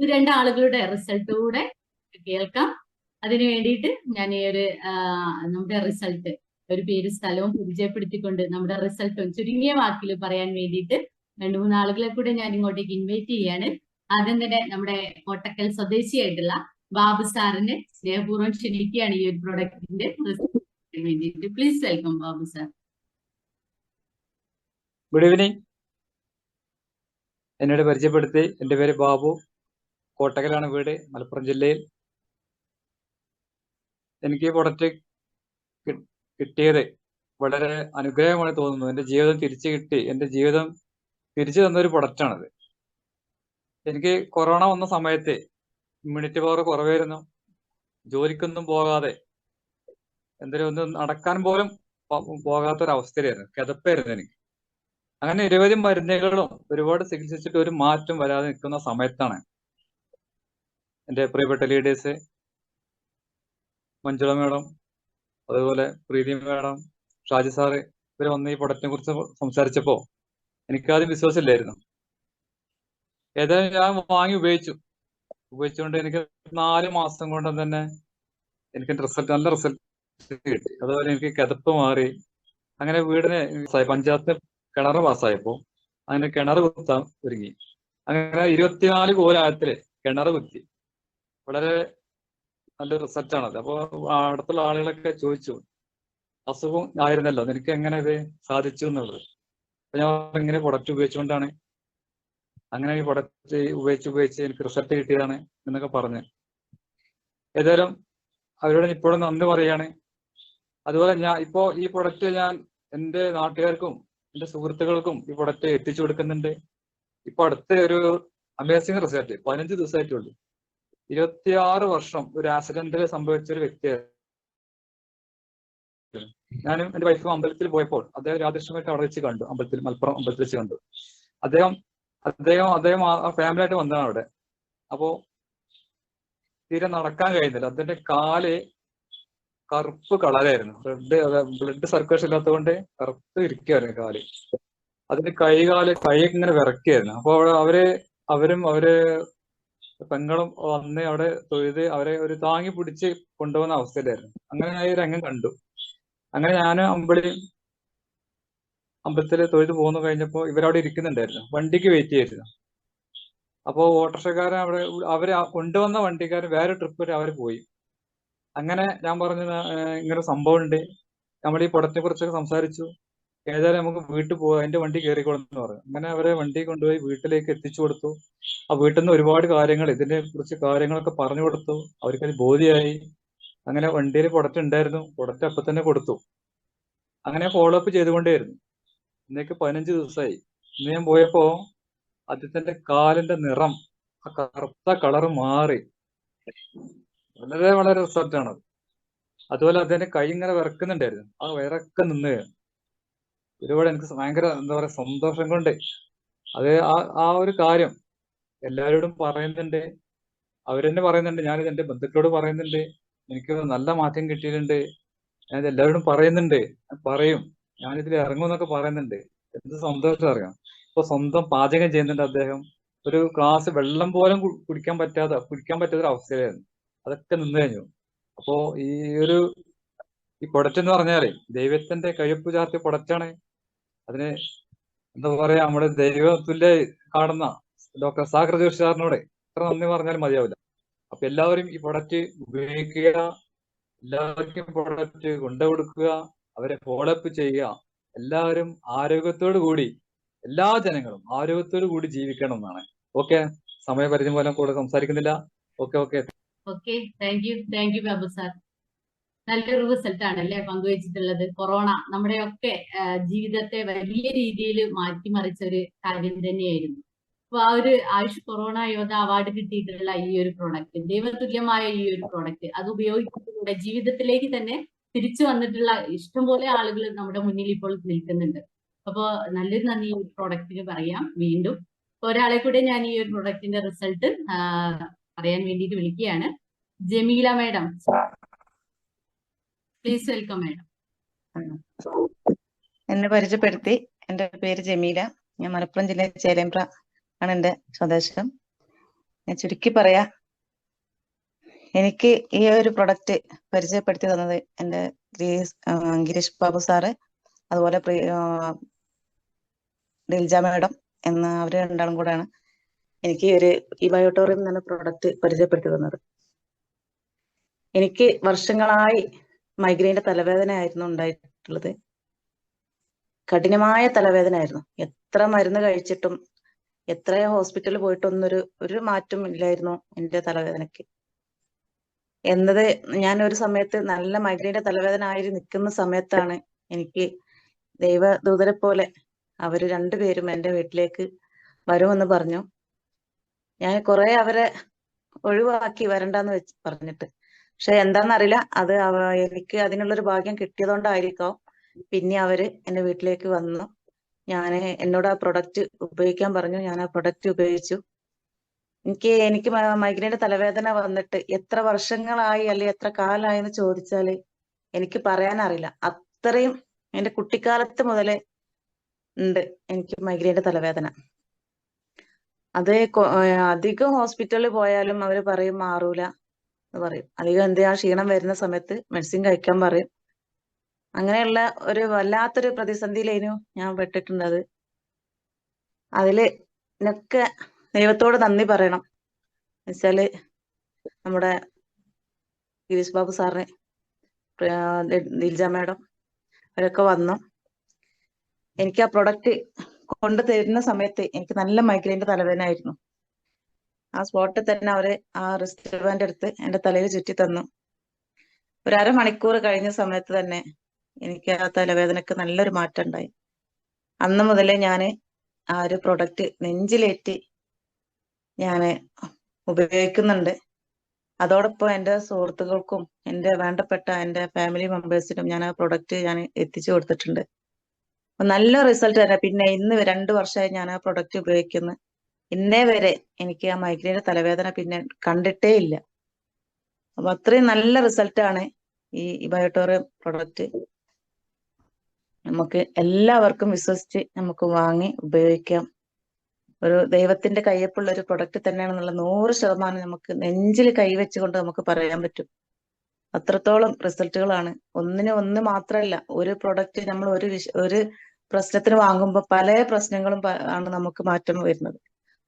ഒന്ന് രണ്ടാളുകളുടെ റിസൾട്ട് കൂടെ കേൾക്കാം. അതിനു വേണ്ടിയിട്ട് ഞാൻ ഈ ഒരു നമ്മുടെ റിസൾട്ട് ഒരു പേര് സ്ഥലവും പരിചയപ്പെടുത്തിക്കൊണ്ട് നമ്മുടെ റിസൾട്ടും ചുരുങ്ങിയ വാക്കിൽ പറയാൻ വേണ്ടിയിട്ട് രണ്ട് മൂന്ന് ആളുകളെ കൂടെ ഞാൻ ഇങ്ങോട്ടേക്ക് ഇൻവൈറ്റ് ചെയ്യാണ്. ആദ്യം തന്നെ നമ്മുടെ കോട്ടക്കൽ സ്വദേശിയായിട്ടുള്ള ബാബു സാറിനെ സ്നേഹപൂർവം ക്ഷണിക്കുകയാണ് ഈ ഒരു പ്രൊഡക്റ്റിന്റെ വേണ്ടിയിട്ട്. Please welcome Babu sir. Good evening എന്നോട് പരിചയപ്പെടുത്തി. എന്റെ പേര് ബാബു. കോട്ടക്കലാണ് വീട് മലപ്പുറം ജില്ലയിൽ. എനിക്ക് ഈ പ്രൊഡക്റ്റ് കിട്ടിയത് വളരെ അനുഗ്രഹമായി തോന്നുന്നു. എന്റെ ജീവിതം തിരിച്ചു കിട്ടി. എന്റെ ജീവിതം തിരിച്ചു തന്ന ഒരു പ്രൊഡക്റ്റാണിത്. എനിക്ക് കൊറോണ വന്ന സമയത്ത് ഇമ്മ്യൂണിറ്റി പവർ കുറവായിരുന്നു. ജോലിക്കൊന്നും പോകാതെ എന്തെങ്കിലും ഒന്ന് നടക്കാൻ പോലും പോകാത്തൊരവസ്ഥയിലായിരുന്നു. കിതപ്പായിരുന്നു എനിക്ക്. അങ്ങനെ നിരവധി മരുന്നുകളും ഒരുപാട് ചികിത്സിച്ചിട്ട് ഒരു മാറ്റം വരാതെ നിൽക്കുന്ന സമയത്താണ് എന്റെ പ്രിയപ്പെട്ട ലീഡേഴ്സ് മഞ്ജുള മേഡം അതുപോലെ പ്രീതി മേഡം ഷാജി സാറ് ഇവർ വന്ന് ഈ പ്രൊഡക്റ്റിനെ കുറിച്ച് സംസാരിച്ചപ്പോൾ എനിക്കാദ്യം വിശ്വാസമില്ലായിരുന്നു. ഏതായാലും ഞാൻ വാങ്ങി ഉപയോഗിച്ചു. ഉപയോഗിച്ചുകൊണ്ട് എനിക്ക് നാല് മാസം കൊണ്ട് തന്നെ എനിക്ക് റിസൾട്ട് നല്ല റിസൾട്ട് കിട്ടി. അതുപോലെ എനിക്ക് കിതപ്പ് മാറി. അങ്ങനെ വീടിന് പഞ്ചായത്ത് കിണർ പാസ്സായപ്പോൾ അങ്ങനെ കിണർ കുത്താൻ ഒരുങ്ങി. അങ്ങനെ ഇരുപത്തിനാല് കോലായത്തിൽ കിണർ കുത്തി. വളരെ നല്ല റിസൾട്ട് ആണത്. അപ്പൊ അടുത്തുള്ള ആളുകളൊക്കെ ചോദിച്ചു. അസുഖം ആയിരുന്നല്ലോ. നിനക്ക് എങ്ങനെ ഇത് സാധിച്ചു എന്നുള്ളത്? അപ്പൊ ഞാൻ ഇങ്ങനെ പ്രൊഡക്റ്റ് ഉപയോഗിച്ചുകൊണ്ടാണ്. അങ്ങനെ ഈ പ്രൊഡക്റ്റ് ഉപയോഗിച്ച് ഉപയോഗിച്ച് എനിക്ക് റിസൾട്ട് കിട്ടിയതാണ് എന്നൊക്കെ പറഞ്ഞ്. ഏതായാലും അവരോട് ഇപ്പോഴും നന്ദി പറയാണ്. അതുപോലെ ഞാൻ ഇപ്പോ ഈ പ്രൊഡക്റ്റ് ഞാൻ എന്റെ നാട്ടുകാർക്കും എന്റെ സുഹൃത്തുക്കൾക്കും ഈ പ്രൊഡക്റ്റ് എത്തിച്ചു കൊടുക്കുന്നുണ്ട്. ഇപ്പൊ അടുത്ത ഒരു അമേസിംഗ് റിസൾട്ട് പതിനഞ്ച് ദിവസമായിട്ടുള്ളൂ ഇരുപത്തിയാറ് വർഷം ഒരു ആക്സിഡന്റിൽ സംഭവിച്ച ഒരു വ്യക്തിയായിരുന്നു. ഞാനും എന്റെ വൈഫും അമ്പലത്തിൽ പോയപ്പോൾ അദ്ദേഹം രാധാകൃഷ്ണമായിട്ട് അവിടെ വെച്ച് കണ്ടു. അമ്പലത്തിൽ മലപ്പുറം അമ്പലത്തിൽ വെച്ച് കണ്ടു. അദ്ദേഹം അദ്ദേഹം അദ്ദേഹം ഫാമിലി ആയിട്ട് വന്നതാണ് അവിടെ. അപ്പോ തീരെ നടക്കാൻ കഴിയുന്നില്ല. അദ്ദേഹത്തിന്റെ കാൽ കറുപ്പ് കളറായിരുന്നു. ബ്ലഡ് ബ്ലഡ് സർക്കുലേഷൻ ഇല്ലാത്തതുകൊണ്ട് കറുപ്പ് ഇരിക്കുകയായിരുന്നു കാൽ. അതിന്റെ കൈകാൽ കൈ ഇങ്ങനെ വിറക്കുകയായിരുന്നു അപ്പൊ അവിടെ അവർ അവരും അവർ പെങ്ങളും വന്ന് അവിടെ തൊഴുത് അവരെ ഒരു താങ്ങി പിടിച്ച് കൊണ്ടുപോകുന്ന അവസ്ഥയിലായിരുന്നു. അങ്ങനെ ഞാൻ ഈ രംഗം കണ്ടു. അങ്ങനെ ഞാൻ അമ്പളി അമ്പലത്തിൽ തൊഴുത് പോകുന്നു കഴിഞ്ഞപ്പോ ഇവരവിടെ ഇരിക്കുന്നുണ്ടായിരുന്നു. വണ്ടിക്ക് വെയിറ്റ് ചെയ്തിരുന്നു. അപ്പോ ഓട്ടോറിക്ഷക്കാരൻ അവിടെ അവർ കൊണ്ടുവന്ന വണ്ടിക്കാരൻ വേറെ ട്രിപ്പ് വരെ അവർ പോയി. അങ്ങനെ ഞാൻ പറഞ്ഞു ഇങ്ങനെ സംഭവം ഉണ്ട് നമ്മൾ ഈ പടത്തിനെ കുറിച്ചൊക്കെ സംസാരിച്ചു. ഏതായാലും നമുക്ക് വീട്ടിൽ പോവാം. എന്റെ വണ്ടി കയറിക്കോളെന്ന് പറഞ്ഞു. അങ്ങനെ അവരെ വണ്ടി കൊണ്ടുപോയി വീട്ടിലേക്ക് എത്തിച്ചു കൊടുത്തു. ആ വീട്ടിൽ നിന്ന് ഒരുപാട് കാര്യങ്ങൾ ഇതിനെ കുറിച്ച് കാര്യങ്ങളൊക്കെ പറഞ്ഞു കൊടുത്തു. അവർക്കത് ബോധ്യമായി. അങ്ങനെ വണ്ടിയിൽ പ്രൊഡക്റ്റ് ഉണ്ടായിരുന്നു. അപ്പൊ തന്നെ കൊടുത്തു. അങ്ങനെ ഫോളോ അപ്പ് ചെയ്തുകൊണ്ടേയിരുന്നു. ഇന്നേക്ക് പതിനഞ്ച് ദിവസമായി. ഇന്ന് ഞാൻ പോയപ്പോ അദ്ദേഹത്തിന്റെ കാലിന്റെ നിറം ആ കറുത്ത കളർ മാറി. വളരെ വളരെ റിസൾട്ടാണ് അതുപോലെ അദ്ദേഹത്തിന്റെ കൈ ഇങ്ങനെ വിറക്കുന്നുണ്ടായിരുന്നു. ആ വിറക്കം നിന്ന് ഒരുപാട് എനിക്ക് ഭയങ്കര എന്താ പറയാ സന്തോഷം കൊണ്ട് അത് ആ ആ ഒരു കാര്യം എല്ലാവരോടും പറയുന്നുണ്ട്. അവരെന്നെ പറയുന്നുണ്ട് ഞാനിത് എന്റെ ബന്ധുക്കളോട് പറയുന്നുണ്ട് എനിക്ക് നല്ല മാറ്റം കിട്ടിയിട്ടുണ്ട്. ഞാനിത് എല്ലാവരോടും പറയുന്നുണ്ട്. പറയും ഞാനിതിൽ ഇറങ്ങുമെന്നൊക്കെ പറയുന്നുണ്ട്. എന്ത് സന്തോഷം അറിയാം. ഇപ്പൊ സ്വന്തം പാചകം ചെയ്യുന്നുണ്ട് അദ്ദേഹം. ഒരു ഗ്ലാസ് വെള്ളം പോലും കുടിക്കാൻ പറ്റാതെ കുടിക്കാൻ പറ്റാത്ത ഒരു അവസ്ഥയിലായിരുന്നു. അതൊക്കെ നിന്ന് കഴിഞ്ഞു. അപ്പോ ഈ ഒരു ഈ പ്രൊഡക്റ്റ് എന്ന് പറഞ്ഞാലേ ദൈവത്തിന്റെ കഴിപ്പ് ചാർത്തിയ ആണ് അതിന് എന്താ പറയാ നമ്മുടെ ദൈവത്തുല്യ കാണുന്ന ഡോക്ടർ സാഗർ ജോഷി സാറിനോട് എത്ര നന്ദി പറഞ്ഞാലും മതിയാവില്ല. അപ്പൊ എല്ലാവരും ഈ പ്രൊഡക്റ്റ് ഉപയോഗിക്കുക എല്ലാവർക്കും പ്രൊഡക്റ്റ് കൊണ്ടുകൊടുക്കുക അവരെ ഫോളോ അപ്പ് ചെയ്യുക എല്ലാവരും ആരോഗ്യത്തോടു കൂടി എല്ലാ ജനങ്ങളും ആരോഗ്യത്തോടു കൂടി ജീവിക്കണം എന്നാണ്. ഓക്കെ സമയപരിധി മൂലം കൂടെ സംസാരിക്കുന്നില്ല. Okay okay. Okay thank you thank you Babu sir. നല്ലൊരു റിസൾട്ട് ആണ് അല്ലെ പങ്കുവച്ചിട്ടുള്ളത്. കൊറോണ നമ്മുടെയൊക്കെ ജീവിതത്തെ വലിയ രീതിയിൽ മാറ്റിമറിച്ച ഒരു കാര്യം തന്നെയായിരുന്നു. അപ്പൊ ആ ഒരു ആയുഷ് കൊറോണ യോധ അവാർഡ് കിട്ടിയിട്ടുള്ള ഈ ഒരു പ്രോഡക്റ്റ് ദൈവതുല്യമായ ഈ ഒരു പ്രോഡക്റ്റ് അത് ഉപയോഗിക്കുന്നതിലൂടെ ജീവിതത്തിലേക്ക് തന്നെ തിരിച്ചു വന്നിട്ടുള്ള ഇഷ്ടംപോലെ ആളുകൾ നമ്മുടെ മുന്നിൽ ഇപ്പോൾ നിൽക്കുന്നുണ്ട്. അപ്പോ നല്ലൊരു നന്ദി ഈ പ്രോഡക്റ്റിന് പറയാം. വീണ്ടും ഒരാളെ കൂടെ ഞാൻ ഈ ഒരു പ്രോഡക്റ്റിന്റെ റിസൾട്ട് പറയാൻ വേണ്ടിയിട്ട് വിളിക്കുകയാണ്. Jameela madam. Please welcome madam എന്നെ പരിചയപ്പെടുത്തി. എന്റെ പേര് ജമീല. ഞാൻ മലപ്പുറം ജില്ലയിലെ ചേലേമ്പ്ര ആണ് എന്റെ സ്വദേശം. ഞാൻ ചുരുക്കി പറയാ. എനിക്ക് ഈ ഒരു പ്രൊഡക്റ്റ് പരിചയപ്പെടുത്തി തന്നത് എന്റെ ഗിരീഷ് ബാബു സാറ് അതുപോലെ ദിൽജ മാഡം എന്ന അവർ രണ്ടാളും കൂടെയാണ് എനിക്ക് ഒരു ഈ ബയോട്ടോറിയം എന്ന പ്രൊഡക്റ്റ് പരിചയപ്പെടുത്തി തന്നത്. എനിക്ക് വർഷങ്ങളായി മൈഗ്രെയിന്റെ തലവേദന ആയിരുന്നു ഉണ്ടായിട്ടുള്ളത്. കഠിനമായ തലവേദന ആയിരുന്നു. എത്ര മരുന്ന് കഴിച്ചിട്ടും എത്ര ഹോസ്പിറ്റലിൽ പോയിട്ടൊന്നും ഒരു മാറ്റം ഇല്ലായിരുന്നു എന്റെ തലവേദനയ്ക്ക്. എന്നത് ഞാൻ ഒരു സമയത്ത് നല്ല മൈഗ്രെയിന്റെ തലവേദന ആയി നിൽക്കുന്ന സമയത്താണ് എനിക്ക് ദൈവദൂതരെ പോലെ അവർ രണ്ടുപേരും എന്റെ വീട്ടിലേക്ക് വരുമെന്ന് പറഞ്ഞു. ഞാൻ കുറെ അവരെ ഒഴിവാക്കി വരണ്ടെന്ന് വെച്ച് പറഞ്ഞിട്ട് പക്ഷെ എന്താണെന്നറിയില്ല അത് എനിക്ക് അതിനുള്ളൊരു ഭാഗ്യം കിട്ടിയതുകൊണ്ടായിരിക്കാം. പിന്നെ അവർ എന്റെ വീട്ടിലേക്ക് വന്നു. ഞാൻ എന്നോട് ആ പ്രൊഡക്റ്റ് ഉപയോഗിക്കാൻ പറഞ്ഞു. ഞാൻ ആ പ്രൊഡക്റ്റ് ഉപയോഗിച്ചു. എനിക്ക് എനിക്ക് മൈഗ്രൈന്റെ തലവേദന വന്നിട്ട് എത്ര വർഷങ്ങളായി അല്ലെ എത്ര കാലമായി എന്ന് ചോദിച്ചാൽ എനിക്ക് പറയാനറിയില്ല. അത്രയും എന്റെ കുട്ടിക്കാലത്ത് മുതലേ ഉണ്ട് എനിക്ക് മൈഗ്രൈന്റെ തലവേദന. അത് അധികം ഹോസ്പിറ്റലിൽ പോയാലും അവർ പറയും മാറൂല. എന്ന് പറയും. അധികം ആ ക്ഷീണം വരുന്ന സമയത്ത് മെഡിസിൻ കഴിക്കാൻ പറയും. അങ്ങനെയുള്ള ഒരു വല്ലാത്തൊരു പ്രതിസന്ധിയിലേനു ഞാൻ പെട്ടിട്ടുണ്ടത് അതിൽ എന്നൊക്കെ ദൈവത്തോട് നന്ദി പറയണം. എന്നുവെച്ചാൽ നമ്മുടെ ഗിരീഷ് ബാബു സാറിന് ദിൽജ മാഡം അവരൊക്കെ വന്നു. എനിക്ക് ആ പ്രൊഡക്റ്റ് കൊണ്ടു തരുന്ന സമയത്ത് എനിക്ക് നല്ല മൈഗ്രൈന്റെ തലവേദന ആയിരുന്നു. ആ സ്പോട്ടിൽ തന്നെ അവർ ആ റിസ്റ്റ് ബാൻഡ് എടുത്ത് എന്റെ തലയിൽ ചുറ്റി തന്നു. ഒരു അരമണിക്കൂർ കഴിഞ്ഞ സമയത്ത് തന്നെ എനിക്ക് ആ തലവേദനക്ക് നല്ലൊരു മാറ്റം ഉണ്ടായി. അന്ന് മുതലേ ഞാൻ ആ ഒരു പ്രൊഡക്റ്റ് നെഞ്ചിലേറ്റി ഞാൻ ഉപയോഗിക്കുന്നുണ്ട്. അതോടൊപ്പം എന്റെ സുഹൃത്തുക്കൾക്കും എന്റെ വേണ്ടപ്പെട്ട എന്റെ ഫാമിലി മെമ്പേഴ്സിനും ഞാൻ ആ പ്രൊഡക്റ്റ് ഞാൻ എത്തിച്ചു കൊടുത്തിട്ടുണ്ട്. നല്ല റിസൾട്ട് തന്നെ. പിന്നെ ഇന്ന് രണ്ട് വർഷമായി ഞാൻ ആ പ്രൊഡക്റ്റ് ഉപയോഗിക്കുന്നു. ഇന്നേ വരെ എനിക്ക് ആ മൈഗ്രൈന്റെ തലവേദന പിന്നെ കണ്ടിട്ടേ ഇല്ല. അപ്പൊ അത്രയും നല്ല റിസൾട്ടാണ് ഈ ബയോട്ടോറിയം പ്രൊഡക്റ്റ് നമുക്ക് എല്ലാവർക്കും വിശ്വസിച്ച് നമുക്ക് വാങ്ങി ഉപയോഗിക്കാം. ഒരു ദൈവത്തിന്റെ കയ്യപ്പുള്ള ഒരു പ്രൊഡക്റ്റ് തന്നെയാണെന്നുള്ള നൂറ് ശതമാനം നമുക്ക് നെഞ്ചിൽ കൈവച്ചുകൊണ്ട് നമുക്ക് പറയാൻ പറ്റും. അത്രത്തോളം റിസൾട്ടുകളാണ് ഒന്നിന് ഒന്ന് മാത്രമല്ല ഒരു പ്രൊഡക്റ്റ് നമ്മൾ ഒരു ഒരു പ്രശ്നത്തിന് വാങ്ങുമ്പോൾ പല പ്രശ്നങ്ങളും ആണ് നമുക്ക് മാറ്റം വരുന്നത്.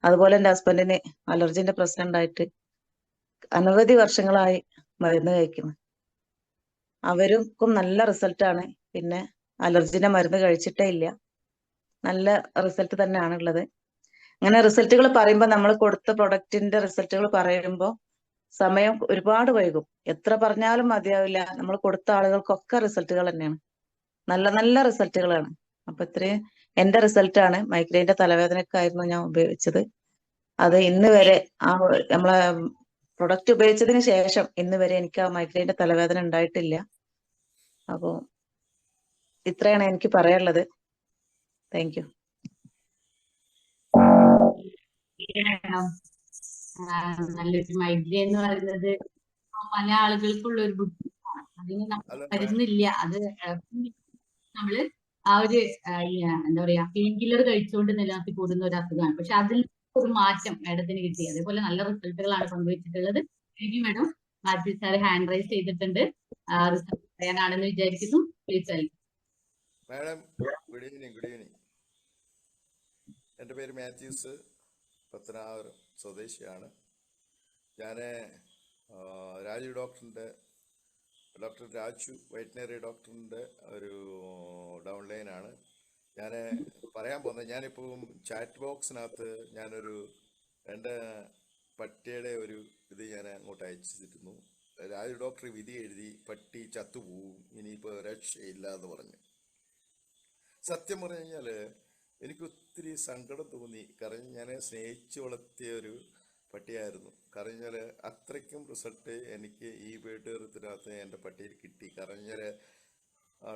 അതുപോലെ എന്റെ ഹസ്ബൻഡിന് അലർജിന്റെ പ്രശ്നം ഉണ്ടായിട്ട് അനവധി വർഷങ്ങളായി മരുന്ന് കഴിക്കുന്നു. അവർക്കും നല്ല റിസൾട്ടാണ് പിന്നെ അലർജിന്റെ മരുന്ന് കഴിച്ചിട്ടേ ഇല്ല. നല്ല റിസൾട്ട് തന്നെയാണ് ഉള്ളത്. അങ്ങനെ റിസൾട്ടുകൾ പറയുമ്പോൾ നമ്മൾ കൊടുത്ത പ്രൊഡക്റ്റിന്റെ റിസൾട്ടുകൾ പറയുമ്പോൾ സമയം ഒരുപാട് വൈകും. എത്ര പറഞ്ഞാലും മതിയാവില്ല. നമ്മൾ കൊടുത്ത ആളുകൾക്കൊക്കെ റിസൾട്ടുകൾ തന്നെയാണ്. നല്ല നല്ല റിസൾട്ടുകളാണ് അപ്പൊ ഇത്രയും എന്റെ റിസൾട്ടാണ്. മൈഗ്രെയിന്റെ തലവേദനക്കായിരുന്നു ഞാൻ ഉപയോഗിച്ചത്. അത് ഇന്ന് വരെ ആ നമ്മളെ പ്രൊഡക്റ്റ് ഉപയോഗിച്ചതിന് ശേഷം ഇന്ന് വരെ എനിക്ക് ആ മൈഗ്രെയിന്റെ തലവേദന ഉണ്ടായിട്ടില്ല. അപ്പോ ഇത്രയാണ് എനിക്ക് പറയാനുള്ളത്. Thank you. ആ, നല്ലൊരു മൈഗ്രെയിൻ എന്ന് പറയുന്നത് പല ആളുകൾക്കുള്ള ഒരു ബുദ്ധിമുട്ടാണ്. അതിന് നമ്മൾ വരുന്നില്ല മരുന്നില്ല. അത് നമ്മൾ ആ ഒരു എന്താ പറയാ പെയിൻ കില്ലർ കഴിച്ചുകൊണ്ട് നിലനിർത്തി കൂടുന്ന ഒരു അസുഖമാണ്. പക്ഷെ അതിൽ ഒരു മാറ്റം മാഡത്തിന് കിട്ടി. അതേപോലെ നല്ല റിസൾട്ടുകളാണ് സംഭവിച്ചിട്ടുള്ളത് thank you madam Mathew sir hand raise ചെയ്തിട്ടുണ്ട്. റിസൾട്ട് പറയാനാണെന്ന് വിചാരിക്കുന്നു. മാഡം ഗുഡ് പേര് മാത്യൂസ് പത്തനാപുരം സ്വദേശിയാണ്. ഞാൻ രാജു ഡോക്ടറിന്റെ ഡോക്ടർ രാജു വെറ്റിനറി ഡോക്ടറിന്റെ ഒരു ഡൗൺലൈനാണ് ഞാൻ പറയാൻ പോകുന്നത് ഞാനിപ്പം ചാറ്റ് ബോക്സിനകത്ത് ഞാനൊരു എന്റെ പട്ടിയുടെ ഒരു ഇത് ഞാൻ അങ്ങോട്ട് അയച്ചിരുന്നു. രാജു ഡോക്ടർ വിധി എഴുതി പട്ടി ചത്തുപോവും ഇനിയിപ്പോൾ രക്ഷയില്ല എന്ന് പറഞ്ഞു. സത്യം പറഞ്ഞു കഴിഞ്ഞാൽ എനിക്ക് ഒത്തിരി സങ്കടം തോന്നി. കാരണം ഞാൻ സ്നേഹിച്ച് വളർത്തിയ ഒരു പട്ടിയായിരുന്നു. കാരണം അത്രയ്ക്കും റിസൾട്ട് എനിക്ക് ഈ വീട്ടുകൃത്തിനകത്ത് എന്റെ പട്ടിയിൽ കിട്ടി. കാരണം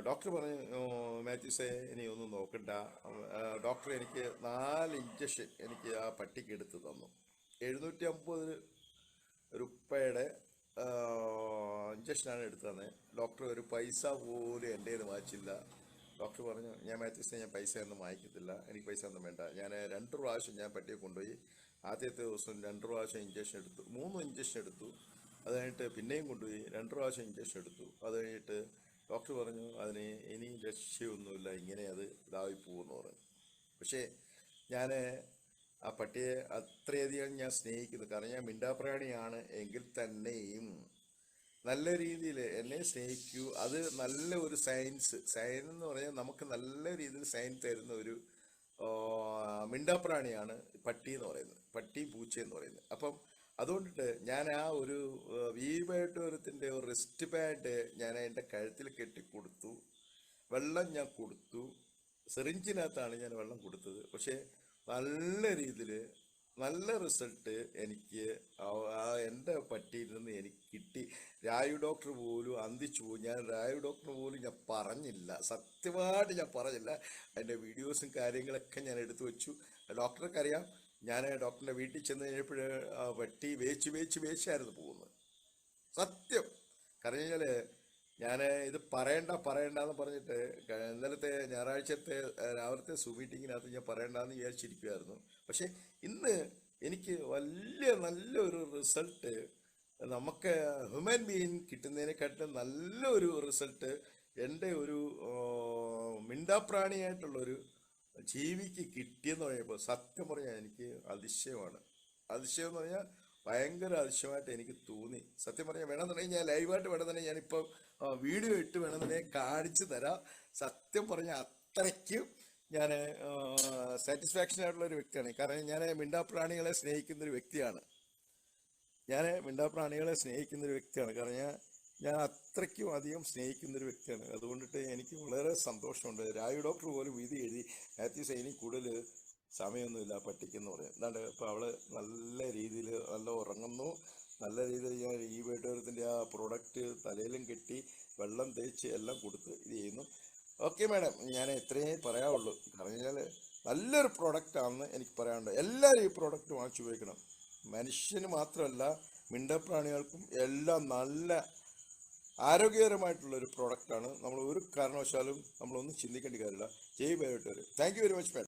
ഡോക്ടർ പറഞ്ഞു മാത്യൂസെ ഇനി ഒന്നും നോക്കണ്ട. ഡോക്ടർ എനിക്ക് നാല് ഇഞ്ചക്ഷൻ എനിക്ക് ആ പട്ടിക്ക് എടുത്ത് തന്നു. എഴുന്നൂറ്റി അമ്പത് രൂപയുടെ ഇഞ്ചക്ഷനാണ് എടുത്ത് തന്നത് ഡോക്ടർ ഒരു പൈസ പോലും എന്റെ കയ്യിൽ വാങ്ങിച്ചില്ല. ഡോക്ടർ പറഞ്ഞു ഞാൻ മാത്യൂസിനെ ഞാൻ പൈസ ഒന്നും വാങ്ങിക്കത്തില്ല. എനിക്ക് പൈസ ഒന്നും വേണ്ട. ഞാൻ രണ്ട് പ്രാവശ്യം ഞാൻ പട്ടിയെ കൊണ്ടുപോയി. ആദ്യത്തെ ദിവസം രണ്ട് പ്രാവശ്യം ഇഞ്ചക്ഷൻ എടുത്തു. മൂന്ന് ഇഞ്ചക്ഷൻ എടുത്തു. അത് കഴിഞ്ഞിട്ട് പിന്നെയും കൊണ്ടുപോയി. രണ്ട് പ്രാവശ്യം ഇഞ്ചക്ഷൻ എടുത്തു. അത് കഴിഞ്ഞിട്ട് ഡോക്ടർ പറഞ്ഞു അതിന് ഇനി രക്ഷയൊന്നുമില്ല. ഇങ്ങനെ അത് ഇതായി പോകുമെന്ന് പറഞ്ഞു. പക്ഷേ ഞാൻ ആ പട്ടിയെ അത്രയധികം ഞാൻ സ്നേഹിക്കുന്നു. കാരണം ഞാൻ മിണ്ടാപ്രാണിയാണ്. എങ്കിൽ തന്നെയും നല്ല രീതിയിൽ എന്നെ സ്നേഹിക്കൂ. അത് നല്ല ഒരു സയൻസ് സയൻസ് എന്ന് പറഞ്ഞാൽ നമുക്ക് നല്ല രീതിയിൽ സയൻസ് തരുന്ന ഒരു മിണ്ടാപ്രാണിയാണ് പട്ടി എന്ന് പറയുന്നത്. പട്ടി പൂച്ച എന്ന് പറയുന്നത്. അപ്പം അതുകൊണ്ടിട്ട് ഞാൻ ആ ഒരു വീവേട്ടോരത്തിന്റെ ഒരു റിസ്റ്റ് പാഡ് ഞാൻ എന്റെ കഴുത്തിൽ കെട്ടി കൊടുത്തു. വെള്ളം ഞാൻ കൊടുത്തു. സെറിഞ്ചിനകത്താണ് ഞാൻ വെള്ളം കൊടുത്തത്. പക്ഷേ നല്ല രീതിയിൽ നല്ല റിസൾട്ട് എനിക്ക് എന്റെ പട്ടിയിൽ നിന്ന് എനിക്ക് കിട്ടി. രായു ഡോക്ടർ പോലും അന്തിച്ചു പോയി. ഞാൻ രായു ഡോക്ടർ പോലും ഞാൻ പറഞ്ഞില്ല. സത്യമായിട്ട് ഞാൻ പറഞ്ഞില്ല. അതിന്റെ വീഡിയോസും കാര്യങ്ങളൊക്കെ ഞാൻ എടുത്തു വെച്ചു. ഡോക്ടർക്ക് അറിയാം. ഞാൻ ഡോക്ടറിന്റെ വീട്ടിൽ ചെന്ന് കഴിഞ്ഞപ്പോൾ ആ പട്ടി വേച്ച് വേച്ച് വേച്ചായിരുന്നു പോകുന്നത്. സത്യം. കാരണം കഴിഞ്ഞാൽ ഞാൻ ഇത് പറയണ്ട പറയണ്ട എന്ന് പറഞ്ഞിട്ട് ഇന്നലത്തെ ഞായറാഴ്ചത്തെ രാവിലത്തെ സൂ മീറ്റിങ്ങിനകത്ത് ഞാൻ പറയണ്ടെന്ന് വിചാരിച്ചിരിക്കുമായിരുന്നു പക്ഷേ ഇന്ന് എനിക്ക് വലിയ നല്ലൊരു റിസൾട്ട് നമുക്ക് ഹ്യൂമൻ ബീയിങ് കിട്ടുന്നതിനെക്കാട്ടിലും നല്ലൊരു റിസൾട്ട് എന്റെ ഒരു മിണ്ടാപ്രാണിയായിട്ടുള്ളൊരു ജീവിക്ക് കിട്ടിയെന്ന് പറയുമ്പോൾ സത്യം പറയാൻ എനിക്ക് അതിശയമാണ്. അതിശയം എന്ന് പറഞ്ഞാൽ ഭയങ്കര അതിശയമായിട്ട് എനിക്ക് തോന്നി. സത്യം പറഞ്ഞാൽ വേണമെന്നുണ്ടെങ്കിൽ ഞാൻ ലൈവായിട്ട് വേണമെന്നുണ്ടെങ്കിൽ ഞാനിപ്പോൾ വീഡിയോ ഇട്ട് വേണമെന്നുണ്ടെങ്കിൽ കാണിച്ചു തരാം. സത്യം പറഞ്ഞാൽ അത്രയ്ക്ക് ഞാൻ സാറ്റിസ്ഫാക്ഷൻ ആയിട്ടുള്ള ഒരു വ്യക്തിയാണ്. കാരണം ഞാൻ മിണ്ടാപ്രാണികളെ സ്നേഹിക്കുന്ന ഒരു വ്യക്തിയാണ്. ഞാൻ മിണ്ടാപ്രാണികളെ സ്നേഹിക്കുന്ന ഒരു വ്യക്തിയാണ്. കാരണം ഞാൻ ഞാൻ അത്രയ്ക്കും അധികം സ്നേഹിക്കുന്ന ഒരു വ്യക്തിയാണ്. അതുകൊണ്ടിട്ട് എനിക്ക് വളരെ സന്തോഷമുണ്ട്. രായു ഡോക്ടർ പോലും വിധി എഴുതി മാത്യു സൈനി കൂടുതൽ സമയമൊന്നുമില്ല പട്ടിക്കെന്ന് പറയാം എന്താണ്ട് ഇപ്പോൾ അവൾ നല്ല രീതിയിൽ നല്ല ഉറങ്ങുന്നു. നല്ല രീതിയിൽ ഞാൻ ഈ വീട്ടുകാരത്തിന്റെ ആ പ്രൊഡക്റ്റ് തലയിലും കെട്ടി വെള്ളം തേച്ച് എല്ലാം കൊടുത്ത് ഇത് ചെയ്യുന്നു. ഓക്കെ മാഡം ഞാൻ ഇത്രയേ പറയാവുള്ളൂ. കാരണം കഴിഞ്ഞാൽ നല്ലൊരു പ്രോഡക്റ്റ് ആണെന്ന് എനിക്ക് പറയാനുണ്ട്. എല്ലാവരും ഈ പ്രോഡക്റ്റ് വാങ്ങിച്ചു ഉപയോഗിക്കണം. മനുഷ്യന് മാത്രമല്ല മിണ്ടപ്രാണികൾക്കും എല്ലാം നല്ല ആരോഗ്യകരമായിട്ടുള്ള ഒരു പ്രോഡക്റ്റാണ് നമ്മൾ ഒരു കാരണവശാലും നമ്മളൊന്നും ചിന്തിക്കേണ്ട കാര്യമില്ല. ജയ് ബയോട്ടർ thank you very much madam